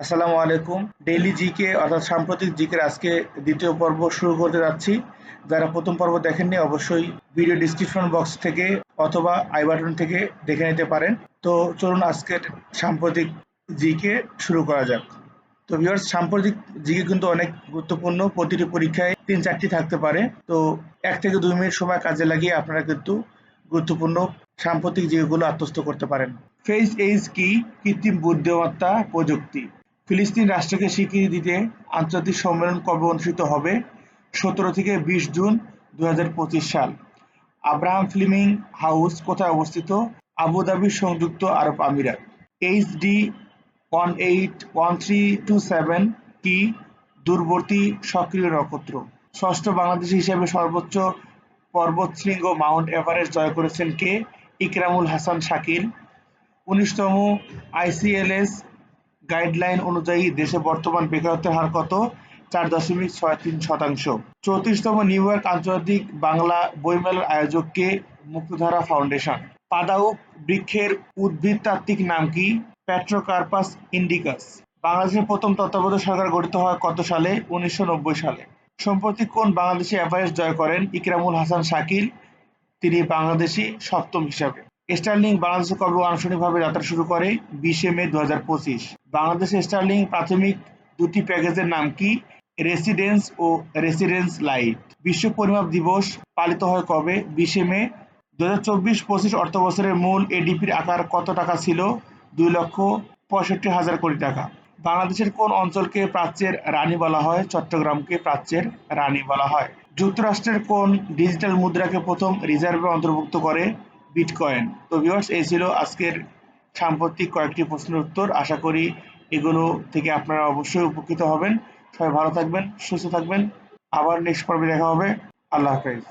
আসসালামু আলাইকুম। Daily GK অর্থাৎ সাম্প্রতিক জিকের আজকে দ্বিতীয় পর্ব শুরু করতে যাচ্ছি। যারা প্রথম পর্ব দেখেননি, অবশ্যই ভিডিও ডিসক্রিপশন বক্স থেকে অথবা আই বাটন থেকে দেখে নিতে পারেন। তো চলুন আজকের সাম্প্রতিক জিকে শুরু করা যাক। তো ভিউয়ার্স সাম্প্রতিক জিকে কিন্তু অনেক গুরুত্বপূর্ণ। প্রতিটি পরীক্ষায় তিন চারটি থাকতে পারে। তো এক থেকে দুই মিনিট সময় কাজে লাগিয়ে আপনারা কিন্তু গুরুত্বপূর্ণ সাম্প্রতিক জিকেগুলো আত্মস্থ করতে পারেন। ফেস এইজ কি? কৃত্রিম বুদ্ধিমত্তা প্রযুক্তি। ফিলিস্তিন রাষ্ট্রকে স্বীকৃতি দিতে আন্তর্জাতিক সম্মেলন কবে অনুষ্ঠিত হবে? সতেরো থেকে বিশ জুন দু হাজার পঁচিশ সাল। আব্রাহাম ফ্লিমিং হাউস কোথায় অবস্থিত? আবুধাবি সংযুক্ত আরব আমিরাত। H D one eight one three two seven কি দূরবর্তী সক্রিয় নক্ষত্র। ষষ্ঠ বাংলাদেশ হিসেবে সর্বোচ্চ পর্বতশৃঙ্গ মাউন্ট এভারেস্ট জয় করেছেন কে? ইকরামুল হাসান শাকিল। উনিশতম আইসিএলএস গাইডলাইন অনুযায়ী দেশে বর্তমান বেকারত্বের হার কত? চার দশমিক ছয় তিন শতাংশ। চৌত্রিশতম নিউ ইয়র্ক আন্তর্জাতিক বাংলা বইমেলার আয়োজককে মুক্তধারা ফাউন্ডেশন। পাদাউক বৃক্ষের উদ্ভিদতাত্ত্বিক নাম কি? প্যাট্রোকার্পাস ইন্ডিকাস বাংলাদেশের প্রথম তত্ত্বাবধায়ক সরকার গঠিত হয় কত সালে? উনিশশো নব্বই সালে। সম্প্রতি কোন বাংলাদেশি এভারেস্ট জয় করেন? ইকরামুল হাসান শাকিল। তিনি বাংলাদেশি সপ্তম হিসাবে। স্টার্লিং বাংলাদেশে কবে আনুষ্ঠানিকভাবে যাত্রা শুরু করে বিশে মে দু হাজার পঁচিশ। বাংলাদেশে স্টার্লিং প্রাথমিক দুটি প্যাকেজের নাম কি? রেসিডেন্স ও রেসিডেন্স লাইট বিশ্ব পরিমাপ দিবস পালিত হয় কবে? বিশে মে দু হাজার চব্বিশ পঁচিশ অর্থ বছরের মূল এডিপির আকার কত টাকা ছিল? দুই লক্ষ পঁয়ষট্টি হাজার কোটি টাকা। বাংলাদেশের কোন অঞ্চলকে প্রাচ্যের রানী বলা হয়? চট্টগ্রামকে প্রাচ্যের রানী বলা হয়। যুক্তরাষ্ট্রের কোন ডিজিটাল মুদ্রাকে প্রথম রিজার্ভে অন্তর্ভুক্ত করে? বিটকয়েন তো ভিউয়ার্স এই ছিল আজকের সাম্প্রতিক কয়েকটি প্রশ্নের উত্তর। আশা করি এগুলো থেকে আপনারা অবশ্যই উপকৃত হবেন। সবাই ভালো থাকবেন, সুস্থ থাকবেন। আবার নেক্সট পর্বে দেখা হবে। আল্লাহ হাফেজ।